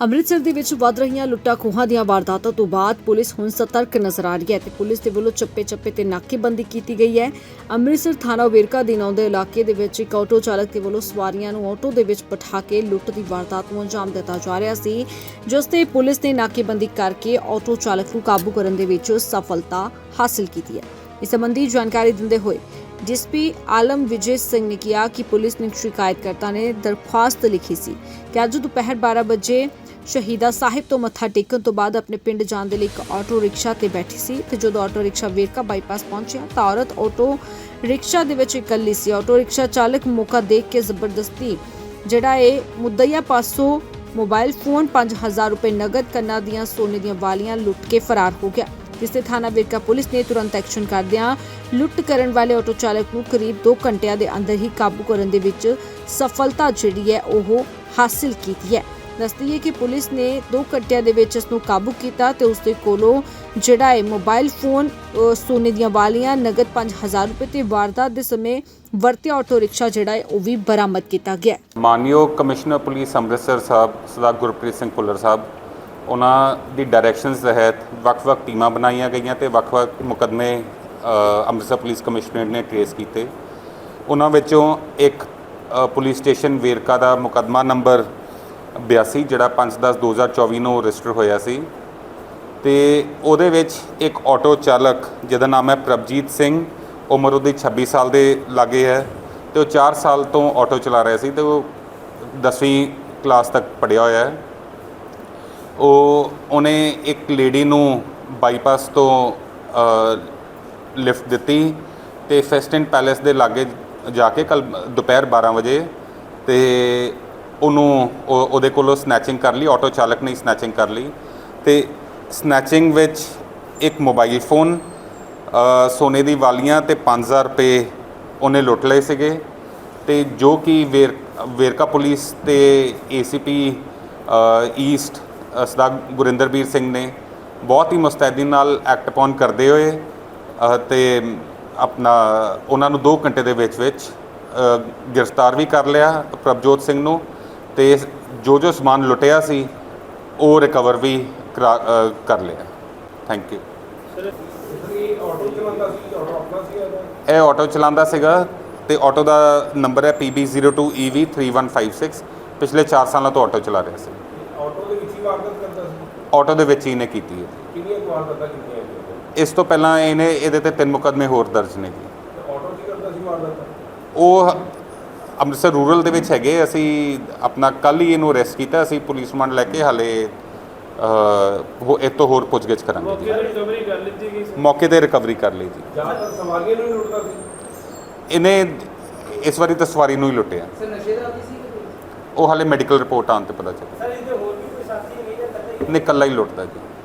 ਅੰਮ੍ਰਿਤਸਰ ਦੇ ਵਿੱਚ ਵੱਧ ਰਹੀਆਂ ਲੁੱਟਾਂ ਖੋਹਾਂ ਦੀਆਂ ਵਾਰਦਾਤਾਂ ਤੋਂ ਬਾਅਦ ਪੁਲਿਸ ਹੁਣ ਸਤਰਕ ਨਜ਼ਰ ਆ ਰਹੀ ਹੈ ਤੇ ਪੁਲਿਸ ਦੇ ਵੱਲੋਂ ਚੱਪੇ-ਚੱਪੇ ਤੇ ਨਾਕੇਬੰਦੀ ਕੀਤੀ ਗਈ ਹੈ। ਅੰਮ੍ਰਿਤਸਰ ਥਾਣਾ ਵੇਰਕਾ ਦੇ ਨਾਂ ਦੇ ਇਲਾਕੇ ਦੇ ਵਿੱਚ ਇੱਕ ਆਟੋ ਚਾਲਕ ਦੇ ਵੱਲੋਂ ਸਵਾਰੀਆਂ ਨੂੰ ਆਟੋ ਦੇ ਵਿੱਚ ਬਿਠਾ ਕੇ ਲੁੱਟ ਦੀ ਵਾਰਦਾਤ ਨੂੰ ਅੰਜਾਮ ਦਿੱਤਾ ਜਾ ਰਿਹਾ ਸੀ, ਜਿਸ ਤੇ ਪੁਲਿਸ ਨੇ ਨਾਕੇਬੰਦੀ ਕਰਕੇ ਆਟੋ ਚਾਲਕ ਨੂੰ ਕਾਬੂ ਕਰਨ ਦੇ ਵਿੱਚ ਸਫਲਤਾ ਹਾਸਲ ਕੀਤੀ ਹੈ। ਇਸ ਸੰਬੰਧੀ ਜਾਣਕਾਰੀ ਦਿੰਦੇ ਹੋਏ ਡੀਐਸਪੀ ਆਲਮ ਵਿਜੇ ਸਿੰਘ ਨੇ ਕਿਹਾ ਕਿ ਪੁਲਿਸ ਨੇ ਸ਼ਿਕਾਇਤਕਰਤਾ ਨੇ ਦਰਖਾਸਤ ਲਿਖੀ ਸੀ ਕਿ ਅੱਜ ਦੁਪਹਿਰ 12 ਵਜੇ ਸ਼ਹੀਦਾ ਸਾਹਿਬ ਤੋਂ ਮੱਥਾ ਟੇਕਣ ਤੋਂ ਬਾਅਦ ਆਪਣੇ ਪਿੰਡ ਜਾਣ ਦੇ ਲਈ ਇੱਕ ਆਟੋ ਰਿਕਸ਼ਾ ਤੇ ਬੈਠੀ ਸੀ ਤੇ ਜਦੋਂ ਆਟੋ ਰਿਕਸ਼ਾ ਵੇਰਕਾ ਬਾਈਪਾਸ ਪਹੁੰਚਿਆ ਤਾਂ ਔਰਤ ਆਟੋ ਰਿਕਸ਼ਾ ਦੇ ਵਿੱਚ ਇਕੱਲੀ ਸੀ। ਆਟੋ ਰਿਕਸ਼ਾ ਚਾਲਕ ਮੌਕਾ ਦੇਖ ਕੇ ਜ਼ਬਰਦਸਤੀ, ਜਿਹੜਾ ਇਹ ਮੁੱਦਈਆ ਪਾਸੋਂ ਮੋਬਾਈਲ ਫੋਨ 5000 ਰੁਪਏ ਨਗਦ ਕੰਨਾਂ ਦੀਆਂ ਸੋਨੇ ਦੀਆਂ ਵਾਲੀਆਂ ਲੁੱਟ ਕੇ ਫਰਾਰ ਹੋ ਗਿਆ। ਜਿਸ ਤੇ ਥਾਣਾ ਵੇਰਕਾ ਪੁਲਿਸ ਨੇ ਤੁਰੰਤ ਐਕਸ਼ਨ ਕਰਦਿਆਂ ਲੁੱਟ ਕਰਨ ਵਾਲੇ ਆਟੋ ਚਾਲਕ ਨੂੰ ਕਰੀਬ 2 ਘੰਟਿਆਂ ਦੇ ਅੰਦਰ ਹੀ ਕਾਬੂ ਕਰਨ ਦੇ ਵਿੱਚ ਸਫਲਤਾ ਜਿਹੜੀ ਹੈ ਉਹ ਹਾਸਿਲ ਕੀਤੀ ਹੈ। ਦੱਸਦੀ ਹੈ ਕਿ ਪੁਲਿਸ ਨੇ 2 ਘੰਟਿਆਂ ਦੇ ਵਿੱਚ ਇਸ ਨੂੰ ਕਾਬੂ ਕੀਤਾ ਤੇ ਉਸ ਦੇ ਕੋਲੋਂ ਜਿਹੜਾ ਹੈ ਮੋਬਾਈਲ ਫੋਨ ਸੋਨੇ ਦੀਆਂ ਵਾਲੀਆਂ, ਨਗਦ 5000 ਰੁਪਏ ਤੇ ਵਾਰਦਾਤ ਦੇ ਸਮੇਂ ਵਰਤਿਆ ਆਟੋ ਰਿਕਸ਼ਾ ਜਿਹੜਾ ਹੈ, ਉਹ ਵੀ ਬਰਾਮਦ ਕੀਤਾ ਗਿਆ ਹੈ। ਮਾਨਯੋਗ ਕਮਿਸ਼ਨਰ ਪੁਲਿਸ ਅੰਮ੍ਰਿਤਸਰ ਸਾਹਿਬ, ਸਰਦਾਰ ਗੁਰਪ੍ਰੀਤ ਸਿੰਘ ਭੁੱਲਰ ਸਾਹਿਬ, ਉਹਨਾਂ ਦੀ ਡਾਇਰੈਕਸ਼ਨਸ ਤਹਿਤ ਵੱਖ-ਵੱਖ ਟੀਮਾਂ ਬਣਾਈਆਂ ਗਈਆਂ ਤੇ ਵੱਖ-ਵੱਖ ਮੁਕੱਦਮੇ ਅੰਮ੍ਰਿਤਸਰ ਪੁਲਿਸ ਕਮਿਸ਼ਨਰੇਟ ਨੇ ਟ੍ਰੇਸ ਕੀਤੇ ਉਹਨਾਂ ਵਿੱਚੋਂ ਇੱਕ ਪੁਲਿਸ ਸਟੇਸ਼ਨ ਵੇਰਕਾ ਦਾ ਮੁਕੱਦਮਾ ਨੰਬਰ 82, ਜਿਹੜਾ 5/10/2024 ਨੂੰ ਰਜਿਸਟਰ ਹੋਇਆ ਸੀ। ਤੇ ਉਹਦੇ ਵਿੱਚ ਇੱਕ ਆਟੋ ਚਾਲਕ, ਜਿਹਦਾ ਨਾਮ ਹੈ ਪ੍ਰਭਜੀਤ ਸਿੰਘ, ਉਮਰ ਉਹਦੀ 26 ਸਾਲ ਦੇ ਲਾਗੇ ਹੈ ਤੇ ਉਹ 4 ਸਾਲ ਤੋਂ ਆਟੋ ਚਲਾ ਰਿਹਾ ਸੀ ਤੇ ਉਹ 10ਵੀਂ ਕਲਾਸ ਤੱਕ ਪੜ੍ਹਿਆ ਹੋਇਆ ਹੈ। ਉਹ, ਉਹਨੇ ਇੱਕ ਲੇਡੀ ਨੂੰ ਬਾਈਪਾਸ ਤੋਂ ਲਿਫਟ ਦਿੱਤੀ ਤੇ ਫੈਸਟਨ ਪੈਲੇਸ ਦੇ ਲਾਗੇ ਜਾ ਕੇ ਕੱਲ ਦੁਪਹਿਰ 12 ਵਜੇ ਤੇ ਉਹਨੂੰ ਉਹ- ਉਹਦੇ ਕੋਲੋਂ ਸਨੈਚਿੰਗ ਕਰ ਲਈ ਆਟੋ ਚਾਲਕ ਨੇ ਸਨੈਚਿੰਗ ਕਰ ਲਈ। ਤੇ ਸਨੈਚਿੰਗ ਵਿੱਚ ਇੱਕ ਮੋਬਾਈਲ ਫੋਨ ਸੋਨੇ ਦੀ ਵਾਲੀਆਂ ਤੇ 5000 ਰੁਪਏ ਉਹਨੇ ਲੁੱਟ ਲਏ ਸੀਗੇ। ਤੇ ਜੋ ਕਿ ਵੇਰ ਵੇਰਕਾ ਪੁਲਿਸ ਤੇ ਏਸੀਪੀ ਈਸਟ ਸਦਾ ਗੁਰਿੰਦਰਬੀਰ ਸਿੰਘ ਨੇ ਬਹੁਤ ਹੀ ਮੁਸਤੈਦੀ ਨਾਲ ਐਕਟ ਅਪਨ ਕਰਦੇ ਹੋਏ ਅ, ਤੇ ਆਪਣਾ ਉਹਨਾਂ ਨੂੰ 2 ਘੰਟੇ ਦੇ ਵਿੱਚ ਵਿੱਚ ਗ੍ਰਿਫਤਾਰ ਵੀ ਕਰ ਲਿਆ ਪ੍ਰਭਜੋਤ ਸਿੰਘ ਨੂੰ। ਤੇ ਜੋ ਜੋ ਸਮਾਨ ਲੁੱਟਿਆ ਸੀ ਉਹ ਰਿਕਵਰ ਵੀ ਕਰਾ- ਅ, ਕਰ ਲਿਆ। ਥੈਂਕ ਯੂ ਇਹ ਆਟੋ ਚਲਾਉਂਦਾ ਸੀਗਾ ਤੇ ਆਟੋ ਦਾ ਨੰਬਰ ਹੈ PB02EV3156 ਪਿਛਲੇ 4 ਸਾਲਾਂ ਤੋਂ ਆਟੋ ਚਲਾ ਰਿਹਾ ਸੀ। ਆਟੋ ਦੇ ਵਿੱਚ ਹੀ ਵਾਰਦਾਤ ਕਰਦਾ ਸੀ? ਆਟੋ ਦੇ ਵਿੱਚ ਹੀ ਇਹਨੇ ਕੀਤੀ ਹੈ। ਇਸ ਤੋਂ ਪਹਿਲਾਂ ਇਹਨੇ ਇਹਦੇ ਤੇ ਤਿੰਨ ਮੁਕੱਦਮੇ ਹੋਰ ਦਰਜ ਨੇ ਜੀ। ਉਹ ਅੰਮ੍ਰਿਤਸਰ ਰੂਰਲ ਦੇ ਵਿੱਚ ਹੈਗੇ ਅਸੀਂ ਆਪਣਾ ਕੱਲ ਹੀ ਇਹਨੂੰ ਅਰੈਸਟ ਕੀਤਾ। ਅਸੀਂ ਪੁਲਿਸ ਰਿਮਾਂਡ ਲੈ ਕੇ ਹਾਲੇ ਅਹ, ਹੋ ਇਹ ਤੋਂ ਹੋਰ ਪੁੱਛਗਿੱਛ ਕਰਾਂਗੇ ਜੀ। ਰਿਕਵਰੀ ਕਰ ਲਿੱਤੀ ਗਈ ਮੌਕੇ ਤੇ ਰਿਕਵਰੀ ਕਰ ਲਈ ਜੀ। ਜ਼ਿਆਦਾਤਰ ਸਵਾਰੀਆਂ ਨੂੰ ਹੀ ਲੁੱਟਦਾ ਸੀ? ਇਹਨੇ ਇਸ ਵਾਰੀ ਤਾਂ ਸਵਾਰੀ ਨੂੰ ਹੀ ਲੁੱਟਿਆ। ਸਰ ਨਸ਼ੇ ਦਾ ਆਦੀ ਸੀ? ਉਹ ਹਾਲੇ ਮੈਡੀਕਲ ਰਿਪੋਰਟ ਆਉਣ ਤੇ ਪਤਾ ਚੱਲੇ ਸਰ ਇਹਦੇ ਹੋਰ ਵੀ ਕੋਈ ਸਾਥੀ ਨਹੀਂ ਜਾਂ ਕੱਲੇ ਨਹੀਂ ਇਕੱਲਾ ਹੀ ਲੁੱਟਦਾ ਜੀ।